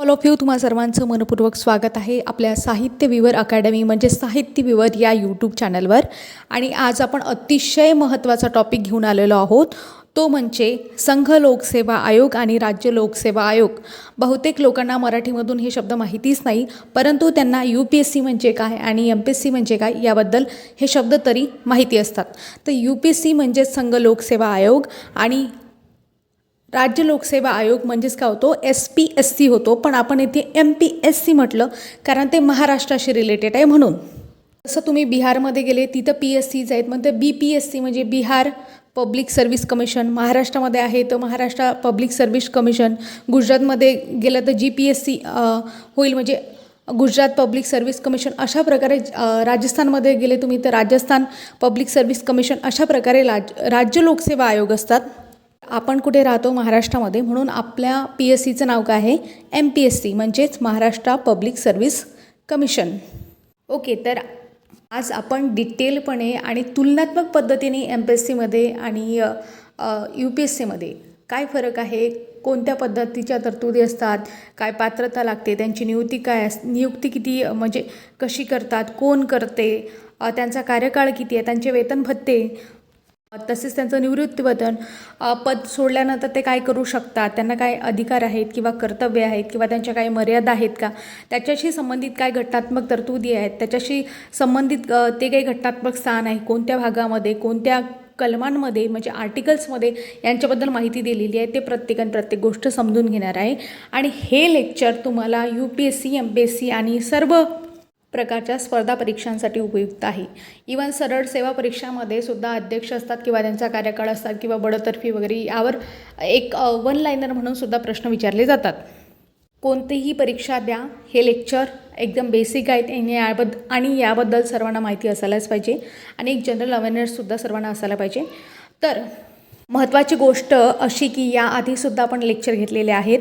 All of you तुम्हा सर्वांचं मनपूर्वक स्वागत आहे आपल्या साहित्य विवर अकॅडमी म्हणजे साहित्य विवर या यूट्यूब चॅनलवर आणि आज आपण अतिशय महत्त्वाचा टॉपिक घेऊन आलेलो आहोत. तो म्हणजे संघ लोकसेवा आयोग आणि राज्य लोकसेवा आयोग. बहुतेक लोकांना मराठीमधून हे शब्द माहितीच नाही परंतु त्यांना यू पी एस सी म्हणजे काय आणि एम पी एस सी म्हणजे काय याबद्दल हे शब्द तरी माहिती असतात. तर यू पी एस सी म्हणजेच संघ लोकसेवा आयोग आणि राज्य लोकसेवा आयोग म्हणजेच काय होतो? एस पी एस सी होतो. पण आपण इथे एम पी एस सी म्हटलं कारण ते महाराष्ट्राशी रिलेटेड आहे म्हणून. जसं तुम्ही बिहारमध्ये गेले तिथं पी एस सीज आहेत. मग ते बी पी एस सी म्हणजे बिहार पब्लिक सर्व्हिस कमिशन महाराष्ट्रामध्ये आहे तर महाराष्ट्र पब्लिक सर्व्हिस कमिशन गुजरातमध्ये गेलं तर जी पी एस सी होईल म्हणजे गुजरात पब्लिक सर्व्हिस कमिशन अशा प्रकारे राजस्थानमध्ये गेले तुम्ही तर राजस्थान पब्लिक सर्व्हिस कमिशन अशा प्रकारे राज राज्य लोकसेवा आयोग असतात. आपण कुठे राहतो महाराष्ट्रामध्ये म्हणून आपल्या पी एस सीचं नाव काय आहे? एम पी एस सी म्हणजेच Maharashtra public service commission okay तर आज आपण डिटेलपणे आणि तुलनात्मक पद्धतीने एम पी एस सीमध्ये आणि यू पी एस सीमध्ये काय फरक आहे कोणत्या पद्धतीच्या तरतुदी असतात काय पात्रता लागते त्यांची नियुक्ती काय अस नियुक्ती किती म्हणजे कशी करतात कोण करते त्यांचा कार्यकाळ किती आहे त्यांचे वेतन भत्ते तसेच त्यांचं निवृत्तीवेतन पद सोडल्यानंतर ते काय करू शकतात? त्यांना काय अधिकार आहेत किंवा कर्तव्य आहेत किंवा त्यांच्या काही मर्यादा आहेत का? त्याच्याशी संबंधित काय घटनात्मक तरतुदी आहेत? त्याच्याशी संबंधित ते काही घटनात्मक स्थान आहे? कोणत्या भागामध्ये कोणत्या कलमांमध्ये म्हणजे आर्टिकल्समध्ये यांच्याबद्दल माहिती दिलेली आहे? ते प्रत्येकाने प्रत्येक गोष्ट समजून घेणार आहे. आणि हे लेक्चर तुम्हाला U P S C M P S C आणि सर्व प्रकारच्या स्पर्धा परीक्षांसाठी उपयुक्त आहे. इवन सरळ सेवा परीक्षामध्ये सुद्धा अध्यक्ष असतात किंवा त्यांचा कार्यकाळ असतात किंवा बडतर्फी वगैरे यावर एक वन लाईनर म्हणून सुद्धा प्रश्न विचारले जातात. कोणतीही परीक्षा द्या हे लेक्चर एकदम बेसिक आहेत आणि याबद्द आणि याबद्दल सर्वांना माहिती असायलाच पाहिजे आणि एक जनरल अवेअरनेससुद्धा सर्वांना असायला पाहिजे. तर महत्त्वाची गोष्ट अशी की याआधीसुद्धा आपण लेक्चर घेतलेले आहेत.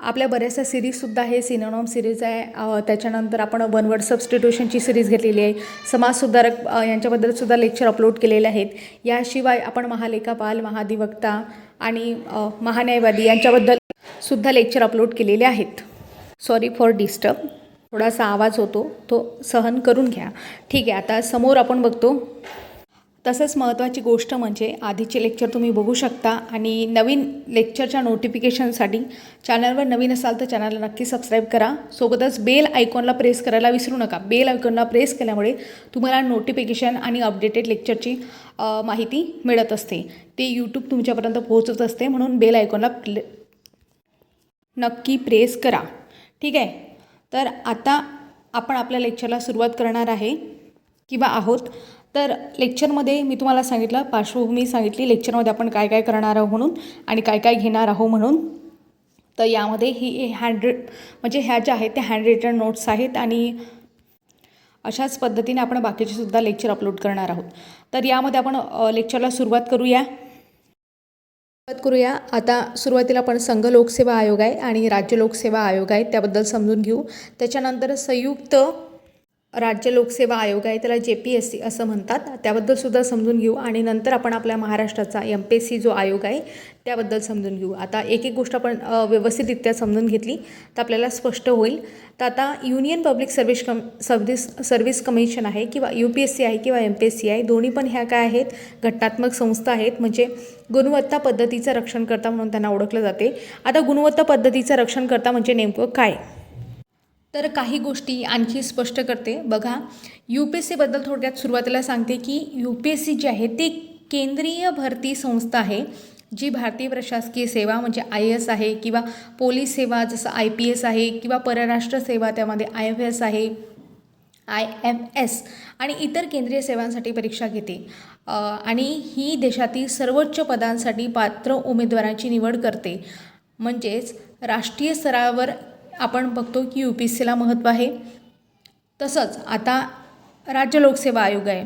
आपल्या बऱ्याचशा सिरीजसुद्धा आहे. सिनोनॉम सिरीज आहे. त्याच्यानंतर आपण वन वर्ड सबस्टिट्यूशनची सिरीज घेतलेली आहे. समाजसुधारक यांच्याबद्दलसुद्धा लेक्चर अपलोड केलेले आहेत. याशिवाय आपण महालेखापाल महाधिवक्ता आणि महान्यायवादी यांच्याबद्दल सुद्धा लेक्चर अपलोड केलेले आहेत. सॉरी फॉर डिस्टर्ब थोडासा आवाज होतो. तो सहन करून घ्या. ठीक आहे. आता समोर आपण बघतो. तसंच महत्त्वाची गोष्ट म्हणजे आधीचे लेक्चर तुम्ही बघू शकता आणि नवीन लेक्चरच्या नोटिफिकेशनसाठी चॅनलवर नवीन असाल तर चॅनलला नक्की सबस्क्राईब करा. सोबतच बेल आयकॉनला प्रेस करायला विसरू नका. बेल आयकॉनला प्रेस केल्यामुळे तुम्हाला नोटिफिकेशन आणि अपडेटेड लेक्चरची माहिती मिळत असते. ते यूट्यूब तुमच्यापर्यंत पोहोचत असते म्हणून बेल आयकॉनला नक्की प्रेस करा. ठीक आहे? तर आता आपण आपल्या लेक्चरला सुरुवात करणार आहे. किंवा आहोत. तर लेक्चरमध्ये मी तुम्हाला सांगितलं पार्श्वभूमी सांगितली लेक्चरमध्ये आपण काय काय करणार आहोत म्हणून आणि काय काय घेणार आहोत म्हणून. तर यामध्ये ही हँड्रेड म्हणजे ह्या ज्या आहेत त्या हँड रिटन नोट्स आहेत आणि अशाच पद्धतीने आपण बाकीचे सुद्धा लेक्चर अपलोड करणार आहोत. तर यामध्ये आपण लेक्चरला सुरुवात करूया. सुरुवात करूया. आता सुरुवातीला आपण संघ लोकसेवा आयोग आहे आणि राज्य लोकसेवा आयोग आहे त्याबद्दल समजून घेऊ. त्याच्यानंतर संयुक्त राज्य लोकसेवा आयोग आहे त्याला जे पी एस सी असं म्हणतात. त्याबद्दलसुद्धा समजून घेऊ आणि नंतर आपण आपल्या महाराष्ट्राचा एम पी एस सी जो आयोग आहे त्याबद्दल समजून घेऊ. आता एक एक गोष्ट आपण व्यवस्थितरित्या समजून घेतली तर आपल्याला स्पष्ट होईल. तर आता union public service come service service commission आहे किंवा यू पी एस सी आहे किंवा एम पी एस सी आहे दोन्ही पण ह्या काय आहेत? घटनात्मक संस्था आहेत म्हणजे गुणवत्ता पद्धतीचं रक्षण करता म्हणून त्यांना ओळखलं जाते. आता गुणवत्ता पद्धतीचं रक्षण करता म्हणजे नेमकं काय? तर काही गोष्टी आणखी स्पष्ट करते. बघा यू पी एस सीबद्दल थोडक्यात सुरुवातीला सांगते की यू पी एस सी जी आहे ती केंद्रीय भरती संस्था आहे जी भारतीय प्रशासकीय सेवा म्हणजे आय एस आहे किंवा पोलीस सेवा जसं आय पी एस आहे किंवा परराष्ट्र सेवा त्यामध्ये आय एफ एस आहे आय एम एस आणि इतर केंद्रीय सेवांसाठी परीक्षा घेते. आणि ही देशातील सर्वोच्च पदांसाठी पात्र उमेदवारांची निवड करते. म्हणजेच राष्ट्रीय स्तरावर आपण बघतो की यू पी एस सीला महत्त्व आहे. तसंच आता राज्य लोकसेवा आयोग आहे.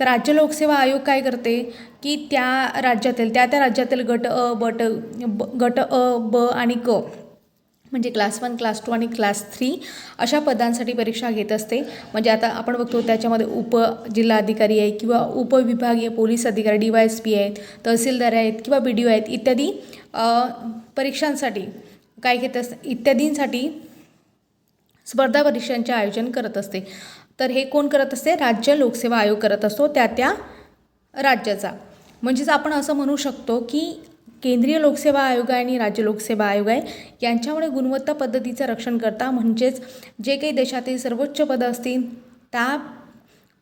तर राज्य लोकसेवा आयोग काय करते की त्या राज्यातील त्या त्या राज्यातील गट अ बट ब गट अ ब आणि क म्हणजे क्लास वन क्लास टू आणि क्लास थ्री अशा पदांसाठी परीक्षा घेत असते. म्हणजे आता आपण बघतो त्याच्यामध्ये उप जिल्हाधिकारी आहे किंवा उपविभागीय पोलीस अधिकारी डी वाय एस पी आहेत तहसीलदार आहेत किंवा बी डी ओ आहेत इत्यादी परीक्षांसाठी काय घेत अस इत्यादींसाठी स्पर्धा परीक्षांचे आयोजन करत असते. तर हे कोण करत असते? राज्य लोकसेवा आयोग करत असतो त्या त्या राज्याचा. म्हणजेच आपण असं म्हणू शकतो की केंद्रीय लोकसेवा आयोग आहे आणि राज्य लोकसेवा आयोग आहे यांच्यामुळे गुणवत्ता पद्धतीचं रक्षण करता म्हणजेच जे काही देशातील सर्वोच्च पदं असतील त्या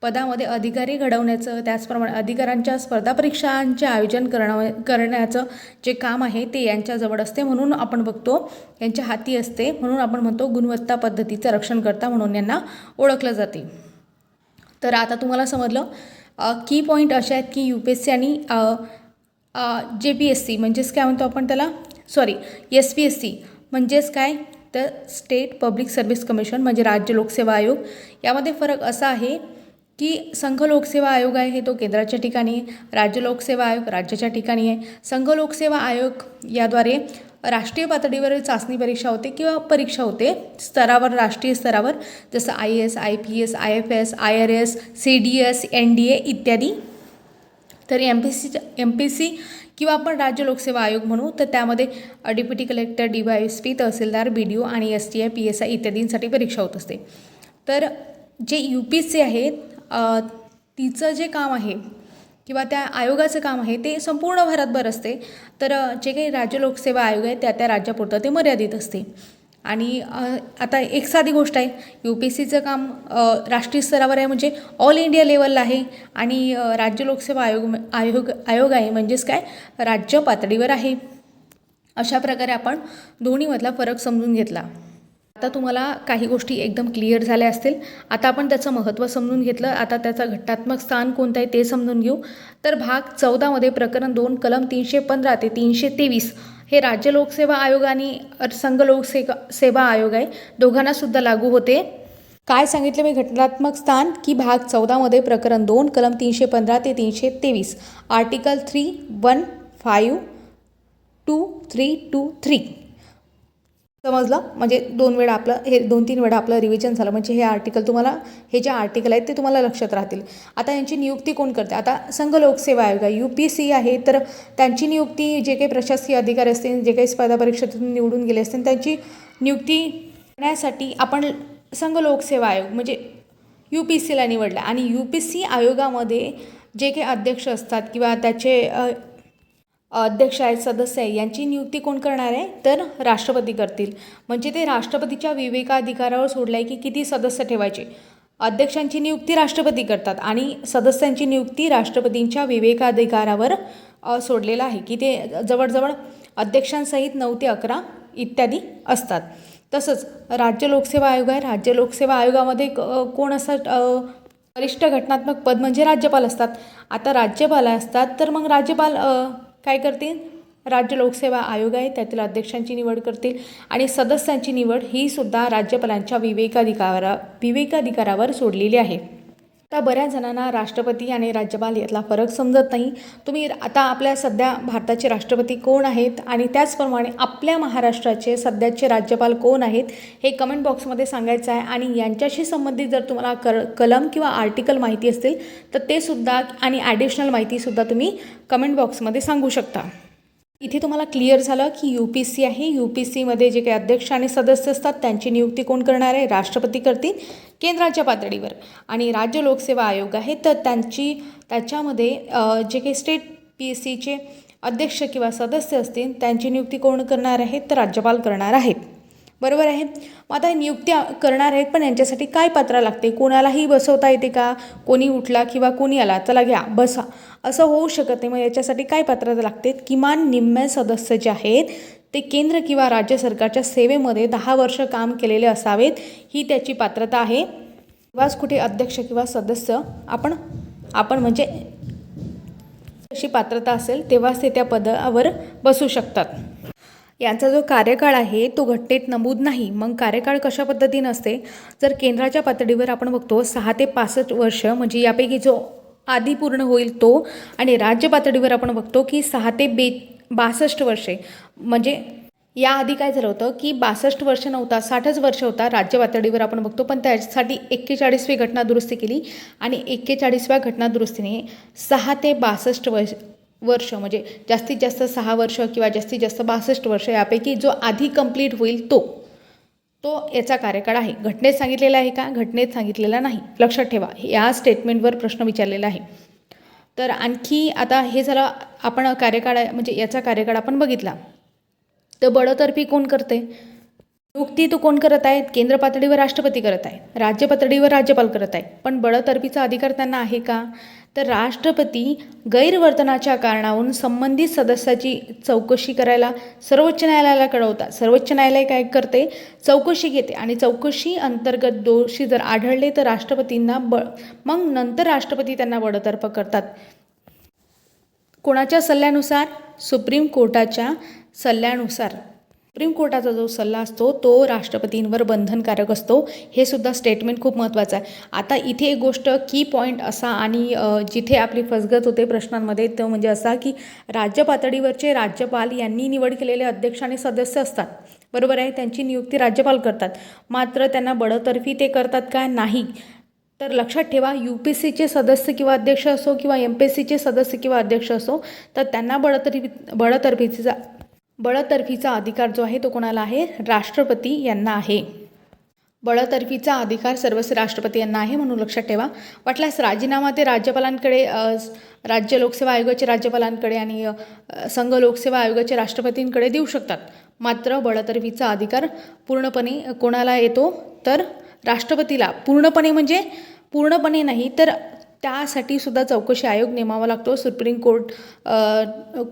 पदामध्ये अधिकारी घडवण्याचं त्याचप्रमाणे अधिकाऱ्यांच्या स्पर्धा परीक्षांचे आयोजन करणं करण्याचं जे काम आहे ते यांच्याजवळ असते म्हणून आपण बघतो. यांच्या हाती असते म्हणून आपण म्हणतो गुणवत्ता पद्धतीचं रक्षण करता म्हणून यांना ओळखलं जाते. तर आता तुम्हाला समजलं की पॉईंट असे आहेत की यू पी एस सी आणि जे पी एस सी म्हणजेच काय म्हणतो आपण त्याला? Sorry S P S C म्हणजेच काय? तर स्टेट पब्लिक सर्व्हिस कमिशन म्हणजे राज्य लोकसेवा आयोग. यामध्ये फरक असा आहे की संघ लोकसेवा आयोग आहे हे तो केंद्राच्या ठिकाणी आहे राज्य लोकसेवा आयोग राज्याच्या ठिकाणी आहे. संघ लोकसेवा आयोग याद्वारे राष्ट्रीय पातळीवर चाचणी परीक्षा होते किंवा परीक्षा होते स्तरावर राष्ट्रीय स्तरावर जसं I S I P S I F S I R S C D S N D A इत्यादी. तर M P C M P C किंवा आपण राज्य लोकसेवा आयोग म्हणू तर त्यामध्ये deputy collector D Y S P tehsildar B D O आणि S T I P S I इत्यादींसाठी परीक्षा होत असते. तर जे यू पी सी आहेत तिचं जे काम आहे किंवा त्या आयोगाचं काम आहे ते संपूर्ण भारतभर असते. तर जे काही राज्य लोकसेवा आयोग आहे त्या त्या राज्यापुरतं ते मर्यादित असते. आणि आता एक साधी गोष्ट आहे. यू पी एस सीचं काम राष्ट्रीय स्तरावर आहे म्हणजे ऑल इंडिया लेवलला आहे आणि राज्य लोकसेवा आयोग आयोग आयोग आहे म्हणजेच काय? राज्य पातळीवर आहे. अशा प्रकारे आपण दोन्हीमधला फरक समजून घेतला. आता तुम्हाला काही गोष्टी एकदम क्लिअर झाल्या असतील. आता आपण त्याचं महत्त्व समजून घेतलं. आता त्याचं घटनात्मक स्थान कोणतं आहे ते समजून घेऊ. तर भाग चौदामध्ये प्रकरण दोन कलम तीनशे पंधरा ते तीनशे तेवीस हे राज्य लोकसेवा आयोग आणि संघ लोकसे सेवा आयोग आहे. दोघांना सुद्धा लागू होते. काय सांगितलं मी? घटनात्मक स्थान की भाग चौदामध्ये प्रकरण दोन कलम तीनशे पंधरा ते तीनशे तेवीस. Article three one five two three two three समजलं? म्हणजे दोन वेळा आपलं हे दोन तीन वेळा आपलं रिव्हिजन झालं. म्हणजे हे आर्टिकल तुम्हाला हे जे आर्टिकल आहेत ते तुम्हाला लक्षात राहतील. आता यांची नियुक्ती कोण करते? आता संघ लोकसेवा आयोग आहे. यू पी सी आहे तर त्यांची नियुक्ती जे काही प्रशासकीय अधिकारी असतील जे काही स्पर्धा परीक्षेतून निवडून गेले असतील त्यांची नियुक्ती करण्यासाठी आपण संघ लोकसेवा आयोग म्हणजे यू पी सीला निवडला. आणि यू पी सी आयोगामध्ये जे काही अध्यक्ष असतात किंवा त्याचे अध्यक्ष आहेत सदस्य आहे यांची नियुक्ती कोण करणार आहे? तर राष्ट्रपती करतील. म्हणजे ते राष्ट्रपतीच्या विवेकाधिकारावर सोडलं आहे की किती सदस्य ठेवायचे? अध्यक्षांची नियुक्ती राष्ट्रपती करतात आणि सदस्यांची नियुक्ती राष्ट्रपतींच्या विवेकाधिकारावर सोडलेलं आहे की ते जवळजवळ अध्यक्षांसहित नऊ ते अकरा इत्यादी असतात. तसंच राज्य लोकसेवा आयोग आहे. राज्य लोकसेवा आयोगामध्ये क- कोण असं वरिष्ठ घटनात्मक पद म्हणजे राज्यपाल असतात. आता राज्यपाल असतात तर मग राज्यपाल काय करतील? राज्य लोकसेवा आयोग आहे त्यातील अध्यक्षांची निवड करतील आणि सदस्यांची निवड ही सुद्धा राज्यपालांच्या विवेकाधिकारा विवेकाधिकारावर सोडलेली आहे. आता बऱ्याच जणांना राष्ट्रपती आणि राज्यपाल यातला फरक समजत नाही. तुम्ही आता आपल्या सध्या भारताचे राष्ट्रपती कोण आहेत? आणि त्याचप्रमाणे आपल्या महाराष्ट्राचे सध्याचे राज्यपाल कोण आहेत? हे कमेंट बॉक्समध्ये सांगायचं आहे. आणि यांच्याशी संबंधित जर तुम्हाला कर कलम किंवा आर्टिकल माहिती असतील तर ते सुद्धा आणि ॲडिशनल माहितीसुद्धा तुम्ही कमेंट बॉक्समध्ये सांगू शकता. इथे तुम्हाला क्लिअर झालं की यू पी सी आहे. यू पी सीमध्ये जे काही अध्यक्ष आणि सदस्य असतात त्यांची नियुक्ती कोण करणार आहे? राष्ट्रपती करतील केंद्राच्या पातळीवर. आणि राज्य लोकसेवा आयोग आहे तर त्यांची त्याच्यामध्ये जे काही स्टेट पी एस सीचे अध्यक्ष किंवा सदस्य असतील त्यांची नियुक्ती कोण करणार आहेत तर राज्यपाल करणार आहेत. बरोबर आहे? मग आता नियुक्त्या करणार आहेत पण यांच्यासाठी काय पात्र लागते? कोणालाही बसवता येते का? कोणी उठला किंवा कोणी आला चला घ्या बसा. असं होऊ शकत नाही. मग याच्यासाठी काय पात्रता लागते? किमान निम्मे सदस्य जे आहेत ते केंद्र किंवा राज्य सरकारच्या सेवेमध्ये दहा वर्ष काम केलेले असावेत. ही त्याची पात्रता आहे. तेव्हाच कुठे अध्यक्ष किंवा सदस्य आपण आपण म्हणजे अशी पात्रता असेल तेव्हाच ते त्या पदावर बसू शकतात. यांचा जो कार्यकाळ आहे तो घटनेत नमूद नाही. मग कार्यकाळ कशा पद्धतीनं असते? जर केंद्राच्या पातळीवर आपण बघतो सहा ते पासष्ट वर्ष म्हणजे यापैकी जो आधी पूर्ण होईल तो आणि राज्य पातळीवर आपण बघतो की सहा ते बे बासष्ट वर्षे. म्हणजे याआधी काय झालं होतं की बासष्ट वर्ष नव्हता साठच वर्ष होता राज्य पातळीवर आपण बघतो पण त्यासाठी एक्केचाळीसवी घटना दुरुस्ती केली. आणि एक्केचाळीसव्या घटना दुरुस्तीने सहा ते बासष्ट वर्ष वर्ष म्हणजे जास्तीत जास्त सहा वर्ष किंवा जास्तीत जास्त बासष्ट वर्ष यापैकी जो आधी कंप्लीट होईल तो तो याचा कार्यकाळ आहे. घटनेत सांगितलेला आहे का? घटनेत सांगितलेला नाही. लक्षात ठेवा या स्टेटमेंटवर प्रश्न विचारलेला आहे. तर आणखी आता हे झालं आपण कार्यकाळ म्हणजे याचा कार्यकाळ आपण बघितला. तर बडतर्फी कोण करते? नियुक्ती तो कोण करत आहेत? केंद्र पातळीवर राष्ट्रपती करत आहे राज्य पातळीवर राज्यपाल करत आहे पण बडतर्फीचा अधिकार त्यांना आहे का? तर राष्ट्रपती गैरवर्तनाच्या कारणावरून संबंधित सदस्याची चौकशी करायला सर्वोच्च न्यायालयाला कळवतात. सर्वोच्च न्यायालय काय करते? चौकशी घेते. आणि चौकशी अंतर्गत दोषी जर आढळले तर राष्ट्रपतींना ब मग नंतर राष्ट्रपती त्यांना बडतर्फ करतात. कोणाच्या सल्ल्यानुसार? सुप्रीम कोर्टाच्या सल्ल्यानुसार. सुप्रीम कोर्टाचा जो सल्ला असतो तो राष्ट्रपतींवर बंधनकारक असतो. हे सुद्धा स्टेटमेंट खूप महत्त्वाचं आहे. आता इथे एक गोष्ट की पॉईंट असा आणि जिथे आपली फसगत होते प्रश्नांमध्ये तो म्हणजे असा की राज्य पातळीवरचे राज्यपाल यांनी निवड केलेले अध्यक्ष आणि सदस्य असतात. बरोबर आहे? त्यांची नियुक्ती राज्यपाल करतात. मात्र त्यांना बडतर्फी ते करतात का? नाही. तर लक्षात ठेवा यू पी सीचे सदस्य किंवा अध्यक्ष असो किंवा एम पी एस सीचे सदस्य किंवा अध्यक्ष असो तर त्यांना बडतर्फी बडतर्फीचा बळतर्फीचा अधिकार जो आहे तो कोणाला आहे? राष्ट्रपती यांना आहे. बळतर्फीचा अधिकार सर्वस्व राष्ट्रपती यांना आहे म्हणून लक्षात ठेवा. वाटल्यास राजीनामा ते राज्यपालांकडे राज्य लोकसेवा आयोगाचे राज्यपालांकडे आणि संघ लोकसेवा आयोगाचे राष्ट्रपतींकडे देऊ शकतात. मात्र बळतर्फीचा अधिकार पूर्णपणे कोणाला येतो? तर राष्ट्रपतीला. पूर्णपणे म्हणजे पूर्णपणे नाही तर त्यासाठी सुद्धा चौकशी आयोग नेमावा लागतो. सुप्रीम कोर्ट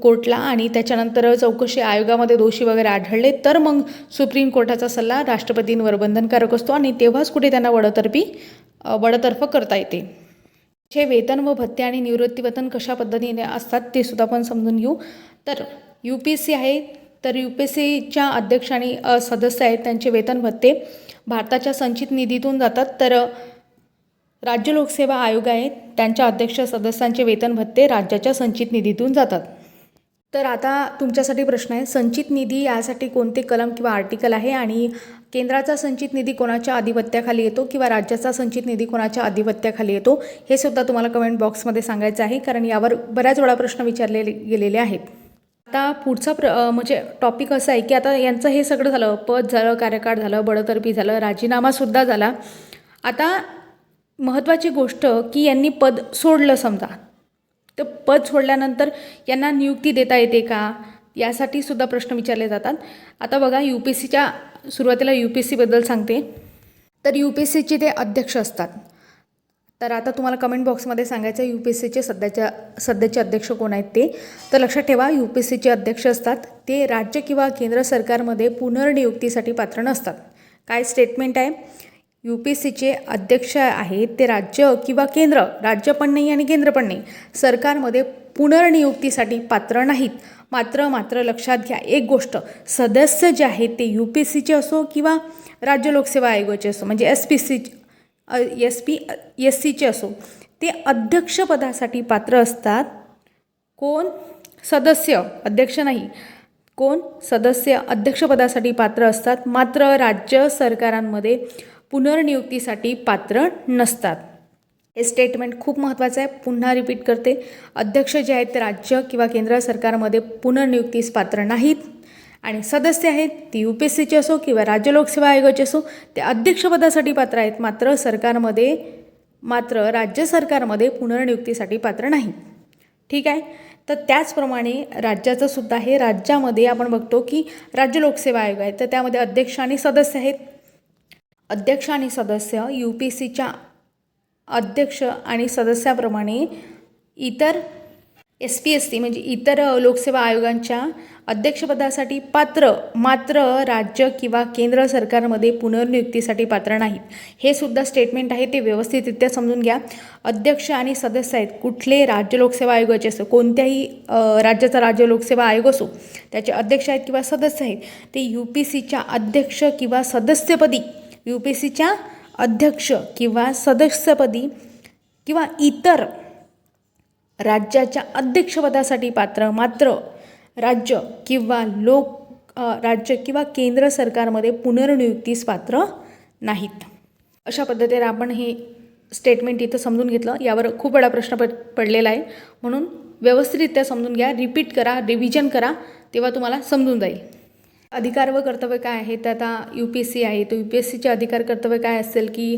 कोर्टला आणि त्याच्यानंतर चौकशी आयोगामध्ये दोषी वगैरे आढळले तर मग सुप्रीम कोर्टाचा सल्ला राष्ट्रपतींवर बंधनकारक असतो आणि तेव्हाच कुठे त्यांना वडतर्फी वडतर्फ करता येते. जे वेतन व भत्ते आणि निवृत्तीवेतन कशा पद्धतीने असतात ते सुद्धा आपण समजून घेऊ. तर यू पी एस सी आहे. तर यू पी एस सीच्या अध्यक्ष आणि सदस्य आहेत त्यांचे वेतन भत्ते. भारताच्या संचित निधीतून जातात. तर राज्य लोकसेवा आयोग आहेत. त्यांच्या अध्यक्ष सदस्यांचे वेतन भत्ते राज्याच्या संचित निधीतून जातात. तर आता तुमच्यासाठी प्रश्न आहे संचित निधी यासाठी कोणते कलम किंवा आर्टिकल आहे? आणि केंद्राचा संचित निधी कोणाच्या आधिपत्याखाली येतो किंवा राज्याचा संचित निधी कोणाच्या आधिपत्याखाली येतो? हे सुद्धा तुम्हाला कमेंट बॉक्समध्ये सांगायचं आहे कारण यावर बऱ्याच वेळा प्रश्न विचारले गेलेले आहेत. आता पुढचा प्र म्हणजे टॉपिक असं आहे की आता यांचं हे सगळं झालं पद झालं कार्यकाळ झालं बडतर्फी झालं राजीनामासुद्धा झाला. आता महत्त्वाची गोष्ट की यांनी पद सोडलं समजा. तर पद सोडल्यानंतर यांना नियुक्ती देता येते का? यासाठी सुद्धा प्रश्न विचारले जातात. आता बघा यू पी सीच्या सुरुवातीला यू पी सीबद्दल सांगते. तर यू पी सीचे ते अध्यक्ष असतात. तर आता तुम्हाला कमेंट बॉक्समध्ये सांगायचं यू पी सीचे सध्याच्या सध्याचे अध्यक्ष कोण आहेत ते? तर लक्षात ठेवा यू पी सीचे अध्यक्ष असतात. ते राज्य किंवा केंद्र सरकारमध्ये पुनर्नियुक्तीसाठी पात्र नसतात. काय स्टेटमेंट आहे? यू पी एस सीचे अध्यक्ष आहेत ते राज्य किंवा केंद्र राज्य पण नाही आणि केंद्र पण नाही सरकारमध्ये पुनर्नियुक्तीसाठी पात्र नाहीत. मात्र मात्र लक्षात घ्या एक गोष्ट सदस्य जे आहेत ते यू पी सीचे असो किंवा राज्य लोकसेवा आयोगाचे असो म्हणजे S P C S P S सीचे असो ते अध्यक्षपदासाठी पात्र असतात. कोण? सदस्य अध्यक्ष नाही. कोण? सदस्य अध्यक्षपदासाठी पात्र असतात. मात्र राज्य सरकारांमध्ये पुनर्नियुक्तीसाठी पात्र नसतात. हे स्टेटमेंट खूप महत्त्वाचं आहे. पुन्हा रिपीट करते. अध्यक्ष जे आहेत ते राज्य किंवा केंद्र सरकारमध्ये पुनर्नियुक्तीस पात्र नाहीत. आणि सदस्य आहेत ती यू पी एस सीचे असो किंवा राज्य लोकसेवा आयोगाचे असो ते अध्यक्षपदासाठी पात्र आहेत. मात्र सरकारमध्ये मात्र राज्य सरकारमध्ये पुनर्नियुक्तीसाठी पात्र नाही ठीक आहे? तर त्याचप्रमाणे राज्याचं सुद्धा आहे. राज्यामध्ये आपण बघतो की राज्य लोकसेवा आयोग आहे. तर त्यामध्ये अध्यक्ष आणि सदस्य आहेत. अध्यक्ष आणि सदस्य यू पी सीच्या अध्यक्ष आणि सदस्याप्रमाणे इतर एस पी एस सी म्हणजे इतर लोकसेवा आयोगांच्या अध्यक्षपदासाठी पात्र मात्र राज्य किंवा केंद्र सरकारमध्ये पुनर्नियुक्तीसाठी पात्र नाहीत. हे सुद्धा स्टेटमेंट आहे ते व्यवस्थितरित्या समजून घ्या. अध्यक्ष आणि सदस्य आहेत कुठले राज्य लोकसेवा आयोगाचे असो कोणत्याही राज्याचा राज्य लोकसेवा आयोग असो त्याचे अध्यक्ष आहेत किंवा सदस्य आहेत ते यू पी सीच्या अध्यक्ष किंवा सदस्यपदी यू पी एस सीच्या अध्यक्ष किंवा सदस्यपदी किंवा इतर राज्याच्या अध्यक्षपदासाठी पात्र मात्र राज्य किंवा लोक राज्य किंवा केंद्र सरकारमध्ये पुनर्नियुक्तीस पात्र नाहीत. अशा पद्धतीने आपण हे स्टेटमेंट इथं समजून घेतलं. यावर खूप वेळा प्रश्न पड पडलेला आहे. म्हणून व्यवस्थितरित्या समजून घ्या रिपीट करा रिव्हिजन करा तेव्हा तुम्हाला समजून जाईल. अधिकार व कर्तव्य काय आहे? तर आता यू पी एस सी आहे. तर यू पी एस सीचे अधिकार कर्तव्य काय असेल की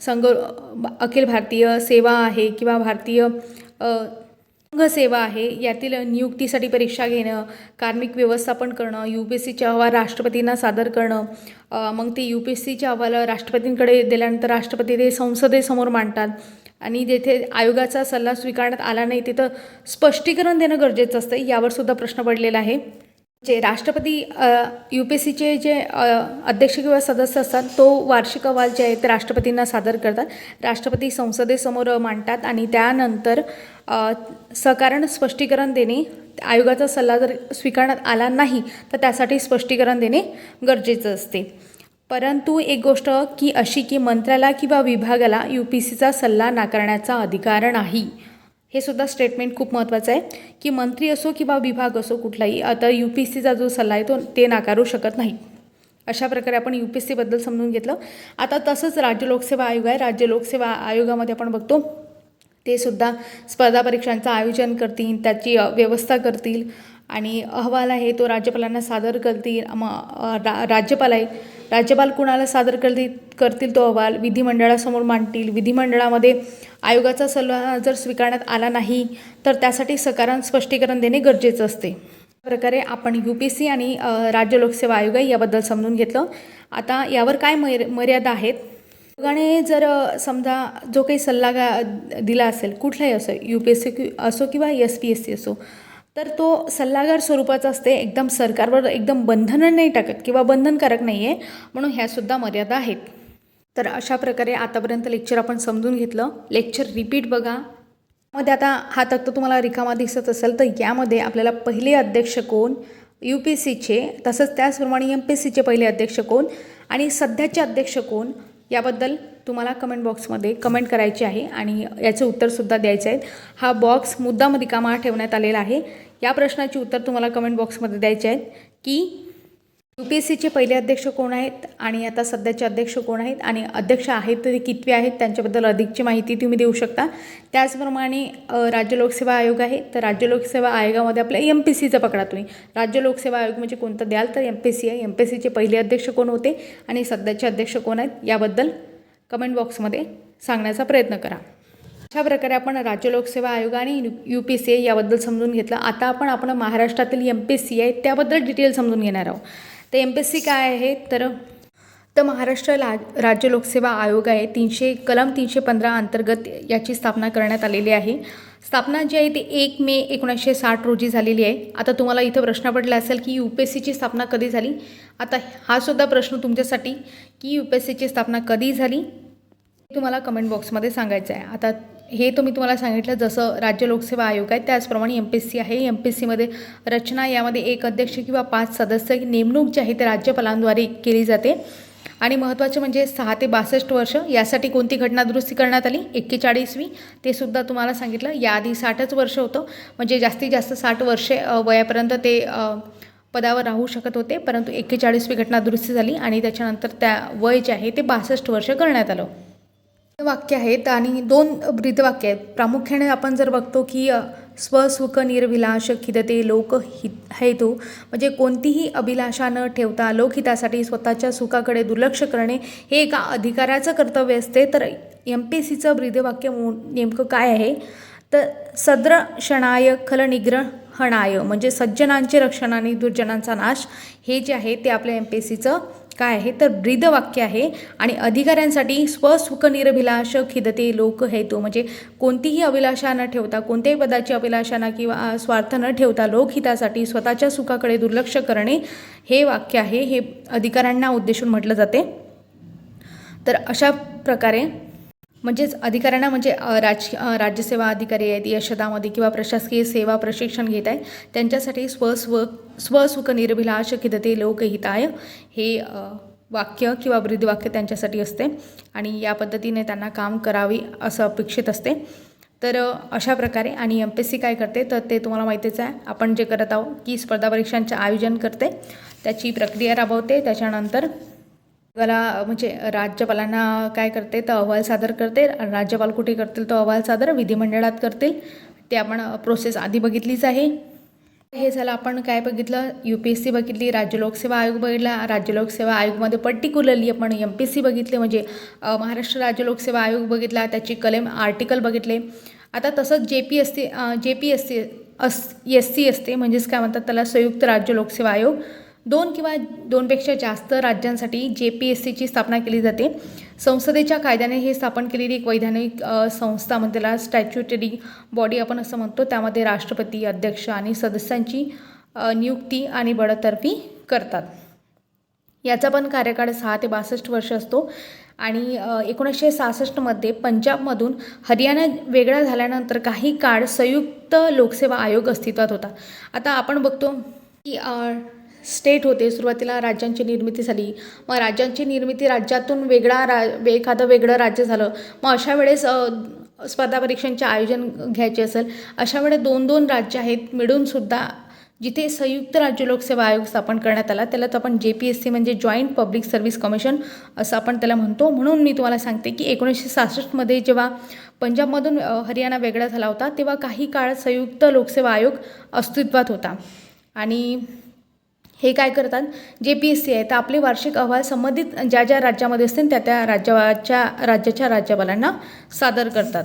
संघ अखिल भारतीय सेवा आहे किंवा भारतीय संघसेवा सेवा आहे यातील नियुक्तीसाठी परीक्षा घेणं कार्मिक व्यवस्थापन करणं यू पी एस सीचे अहवाल राष्ट्रपतींना सादर करणं मग ते यू पी एस सीचे अहवाल राष्ट्रपतींकडे दिल्यानंतर राष्ट्रपती ते संसदेसमोर मांडतात. आणि जेथे आयोगाचा सल्ला स्वीकारण्यात आला नाही तिथं स्पष्टीकरण देणं गरजेचं असतं यावर सुद्धा प्रश्न पडलेला आहे. जे राष्ट्रपती यू पी एस सीचे जे अध्यक्ष किंवा सदस्य असतात तो वार्षिक अहवाल जे आहे ते राष्ट्रपतींना सादर करतात. राष्ट्रपती संसदेसमोर मांडतात आणि त्यानंतर सकारण स्पष्टीकरण देणे आयोगाचा सल्ला जर स्वीकारण्यात आला नाही तर त्यासाठी स्पष्टीकरण देणे गरजेचं असते. परंतु एक गोष्ट की अशी की मंत्र्याला किंवा विभागाला यू पी सीचा सल्ला नाकारण्याचा अधिकार नाही. हे सुद्धा स्टेटमेंट खूप महत्त्वाचं आहे की मंत्री असो किंवा विभाग असो कुठलाही आता यू पी एस सीचा जो सल्ला आहे तो ते नाकारू शकत नाही. अशा प्रकारे आपण यू पी एस सीबद्दल समजून घेतलं. आता तसंच राज्य लोकसेवा आयोग आहे. राज्य लोकसेवा आयोगामध्ये आपण बघतो ते सुद्धा स्पर्धा परीक्षांचं आयोजन करतील त्याची व्यवस्था करतील. आणि अहवाल आहे तो राज्यपालांना सादर करतील. मग रा राज्यपाल आहे. राज्यपाल कुणाला सादर करतील करतील तो अहवाल? विधिमंडळासमोर मांडतील. विधिमंडळामध्ये आयोगाचा सल्ला जर स्वीकारण्यात आला नाही तर त्यासाठी सकारण स्पष्टीकरण देणे गरजेचं असते. प्रकारे आपण यू पी सी आणि राज्य लोकसेवा आयोग याबद्दल समजून घेतलं. आता यावर काय मर मर्यादा आहेत? आयोगाने जर समजा जो काही सल्लागार दिला असेल कुठलाही असो यू पी एस सी असो किंवा एस पी एस सी असो तर तो सल्लागार स्वरूपाचा असते एकदम सरकारवर एकदम बंधनं नाही टाकत किंवा बंधनकारक नाही आहे म्हणून ह्यासुद्धा मर्यादा आहेत. तर अशा प्रकारे आतापर्यंत लेक्चर आपण समजून घेतलं. लेक्चर रिपीट बघा. मध्ये आता हा तक्ता तुम्हाला रिकामा दिसत असेल तर यामध्ये आपल्याला पहिले अध्यक्ष कोण? यू पी सीचे तसंच त्याचप्रमाणे एम पी सीचे पहिले अध्यक्ष कोण? आणि सध्याचे अध्यक्ष कोण? याबद्दल तुम्हाला कमेंट बॉक्समध्ये कमेंट करायची आहे आणि याचं उत्तरसुद्धा द्यायचं आहे हा बॉक्स मुद्दाम रिकामा ठेवण्यात आलेला आहे. या प्रश्नाचे उत्तर तुम्हाला कमेंट बॉक्समध्ये द्यायचे आहेत की यू पी एस सीचे पहिले अध्यक्ष कोण आहेत आणि आता सध्याचे अध्यक्ष कोण आहेत आणि अध्यक्ष आहेत तर ते कितवे आहेत त्यांच्याबद्दल अधिकची माहिती तुम्ही देऊ शकता. त्याचप्रमाणे राज्य लोकसेवा आयोग आहे. तर राज्य लोकसेवा आयोगामध्ये आपल्या एम पी सीचं पकडा तुम्ही. राज्य लोकसेवा आयोग म्हणजे कोणतं द्याल तर एम पी सी आहे. एम पी सीचे पहिले अध्यक्ष कोण होते आणि सध्याचे अध्यक्ष कोण आहेत याबद्दल कमेंट बॉक्समध्ये सांगण्याचा प्रयत्न करा. अशा प्रकारे आपण राज्य लोकसेवा आयोग आणि यू पी सी याबद्दल समजून घेतलं. आता आपण आपण महाराष्ट्रातील एम पी सी आहे त्याबद्दल डिटेल समजून घेणार आहोत. तर एम पी एस सी काय आहे तर तर महाराष्ट्र ला राज्य लोकसेवा आयोग आहे. तीनशे कलम तीनशे पंधरा अंतर्गत याची स्थापना करण्यात आलेली आहे. स्थापना जी आहे ती एक मे एकोणीसशे साठ रोजी झालेली आहे. आता तुम्हाला इथं प्रश्न पडला असेल की यू पी एस सीची स्थापना कधी झाली? आता हा सुद्धा प्रश्न तुमच्यासाठी की यू पी एस सीची स्थापना कधी झाली? तुम्हाला कमेंट बॉक्समध्ये सांगायचं आहे. आता हे तुम्ही तुम्हाला सांगितलं जसं राज्य लोकसेवा आयोग आहे त्याचप्रमाणे एम पी एस सी आहे. एम पी एस सीमध्ये रचना यामध्ये एक अध्यक्ष किंवा पाच सदस्य नेमणूक जी आहे ते राज्यपालांद्वारे केली जाते. आणि महत्त्वाचे म्हणजे सहा ते बासष्ट वर्ष यासाठी कोणती घटना दुरुस्ती करण्यात आली? एक्केचाळीसवी. ते सुद्धा तुम्हाला सांगितलं. याआधी साठच वर्ष होतं. म्हणजे जास्तीत जास्त साठ वर्षे वयापर्यंत ते पदावर राहू शकत होते. परंतु एक्केचाळीसवी घटना दुरुस्ती झाली आणि त्याच्यानंतर त्या वय जे आहे ते बासष्ट वर्ष करण्यात आलं. वाक्य आहेत आणि दोन ब्रीदवाक्य आहेत. प्रामुख्याने आपण जर बघतो की स्वसुख निर्विलास खिदते लोकहित हेतू म्हणजे कोणतीही अभिलाषा न ठेवता लोकहितासाठी स्वतःच्या सुखाकडे दुर्लक्ष करणे हे एका अधिकाराचं कर्तव्य असते. तर एम पी एस सीचं ब्रीदवाक्य नेमकं काय आहे? तर सद्र सद्रक्षणाय खलनिग्रहणाय म्हणजे सज्जनांचे रक्षण आणि दुर्जनांचा नाश हे जे आहे ते आपल्या एम पी एस सीचं काय आहे? तर ब्रीद वाक्य आहे आणि अधिकाऱ्यांसाठी स्वसुख निरभिलाष खिदते लोक हेतू. म्हणजे कोणतीही अभिलाषा न ठेवता कोणत्याही पदाची अभिलाषा न किंवा स्वार्थ न ठेवता लोकहितासाठी स्वतःच्या सुखाकडे दुर्लक्ष करणे हे वाक्य आहे. हे अधिकाऱ्यांना उद्देशून म्हटलं जाते. तर अशा प्रकारे म्हणजेच अधिकाऱ्यांना म्हणजे राज राज्यसेवा अधिकारी आहेत यशदामध्ये किंवा प्रशासकीय सेवा प्रशिक्षण घेत आहेत त्यांच्यासाठी स्वस्व स्वसुख निर्भिलाष खिदते लोकहिताय हे वाक्य किंवा ब्रीदवाक्य त्यांच्यासाठी असते आणि या पद्धतीने त्यांना काम करावे असं अपेक्षित असते. तर अशा प्रकारे आणि एम पी एस सी काय करते तर ते तुम्हाला माहितीच आहे. आपण जे करत आहोत की स्पर्धा परीक्षांचे आयोजन करते. त्याची प्रक्रिया राबवते. त्याच्यानंतर त्याला म्हणजे राज्यपालांना काय करते तर अहवाल सादर करते राज्यपाल कुठे करतील तो अहवाल सादर विधिमंडळात करतील. ते आपण प्रोसेस आधी बघितलीच आहे. हे झालं आपण काय बघितलं? यू पी एस सी बघितली राज्य लोकसेवा आयोग बघितला. राज्य लोकसेवा आयोगमध्ये पर्टिक्युलरली आपण एम पी एस सी बघितले म्हणजे महाराष्ट्र राज्य लोकसेवा आयोग बघितला त्याची कलेम आर्टिकल बघितले. आता तसंच J P S C J P S C अस एस सी असते म्हणजेच काय म्हणतात त्याला संयुक्त राज्य लोकसेवा आयोग. दोन किंवा दोनपेक्षा जास्त राज्यांसाठी जे पी एस सीची स्थापना केली जाते. संसदेच्या कायद्याने हे स्थापन केलेली एक वैधानिक संस्था म्हणजे त्याला स्टॅच्युटरी बॉडी आपण असं म्हणतो. त्यामध्ये राष्ट्रपती अध्यक्ष आणि सदस्यांची नियुक्ती आणि बडतर्फी करतात. याचा पण कार्यकाळ सहा ते बासष्ट वर्ष असतो. आणि एकोणीसशे सहासष्टमध्ये पंजाबमधून हरियाणा वेगळा झाल्यानंतर काही काळ संयुक्त लोकसेवा आयोग अस्तित्वात होता. आता आपण बघतो की स्टेट होते. सुरुवातीला राज्यांची निर्मिती झाली. मग राज्यांची निर्मिती राज्यातून वेगळा रा एखादं वेगळं राज्य झालं. मग अशा वेळेस स्पर्धा परीक्षांचे आयोजन घ्यायचे असेल अशा वेळेस दोन दोन राज्य आहेत. मिळूनसुद्धा जिथे संयुक्त राज्य लोकसेवा आयोग स्थापन करण्यात आला त्यालाच आपण जे पी एस सी म्हणजे जॉईंट पब्लिक सर्व्हिस कमिशन असं आपण त्याला म्हणतो. म्हणून मी तुम्हाला सांगते की एकोणीसशे सहासष्टमध्ये जेव्हा पंजाबमधून हरियाणा वेगळा झाला होता तेव्हा काही काळ संयुक्त लोकसेवा आयोग अस्तित्वात होता. आणि हे काय करतात? जे पी एस सी आहे तर आपले वार्षिक अहवाल संबंधित ज्या ज्या राज्यामध्ये असतील त्या त्या राज्याच्या राज्याच्या राज्यपालांना सादर करतात.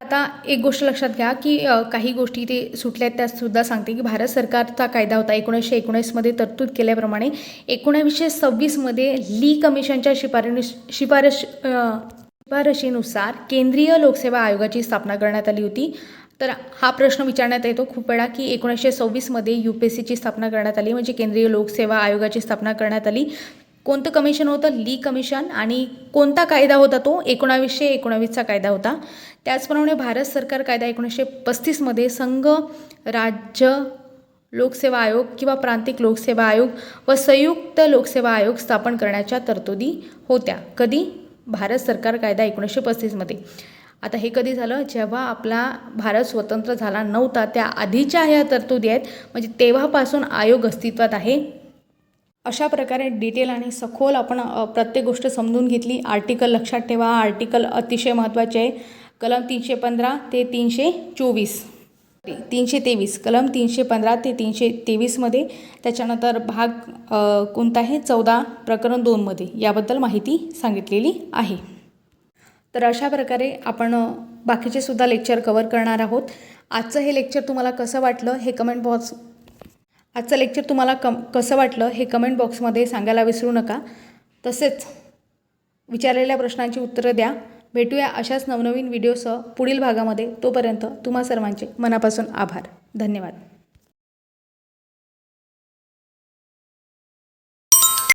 आता एक गोष्ट लक्षात घ्या की काही गोष्टी ते सुटल्या आहेत त्यासुद्धा सांगते की भारत सरकारचा कायदा होता एकोणीसशे एकोणीसमध्ये तरतूद केल्याप्रमाणे एकोणावीसशे सव्वीसमध्ये ली कमिशनच्या शिफारस शिफारस शिफारशीनुसार केंद्रीय लोकसेवा आयोगाची स्थापना करण्यात आली होती. तर हा प्रश्न विचारण्यात येतो खूप वेळा की एकोणीसशे सव्वीसमध्ये यू पी एस सीची स्थापना करण्यात आली म्हणजे केंद्रीय लोकसेवा आयोगाची स्थापना करण्यात आली. कोणतं कमिशन होतं? ली कमिशन आणि कोणता कायदा होता तो? एकोणावीसशे एकोणावीसचा कायदा होता. त्याचप्रमाणे भारत सरकार कायदा एकोणीसशे पस्तीसमध्ये संघ राज्य लोकसेवा आयोग किंवा प्रांतिक लोकसेवा आयोग व संयुक्त लोकसेवा आयोग स्थापन करण्याच्या तरतुदी होत्या. कधी? भारत सरकार कायदा एकोणीसशे पस्तीसमध्ये. आता हे कधी झालं? जेव्हा आपला भारत स्वतंत्र झाला नव्हता त्या आधीच्या ह्या तरतुदी आहेत म्हणजे तेव्हापासून आयोग अस्तित्वात आहे. अशा प्रकारे डिटेल आणि सखोल आपण प्रत्येक गोष्ट समजून घेतली. आर्टिकल लक्षात ठेवा. आर्टिकल अतिशय महत्त्वाचे आहे. कलम तीनशे पंधरा ते तीनशे चोवीस. तीनशे तेवीस. कलम तीनशे पंधरा ते तीनशे तेवीसमध्ये त्याच्यानंतर भाग कोणता आहे? चौदा प्रकरण दोनमध्ये याबद्दल माहिती सांगितलेली आहे. तर अशा प्रकारे आपण बाकीचे सुद्धा लेक्चर कवर करणार आहोत. आजचं हे लेक्चर तुम्हाला कसं वाटलं हे कमेंट बॉक्स आजचं लेक्चर तुम्हाला कम कसं वाटलं हे कमेंट बॉक्समध्ये सांगायला विसरू नका. तसेच विचारलेल्या प्रश्नांची उत्तरं द्या. भेटूया अशाच नवनवीन व्हिडिओसह पुढील भागामध्ये. तोपर्यंत तुम्हा सर्वांचे मनापासून आभार. धन्यवाद.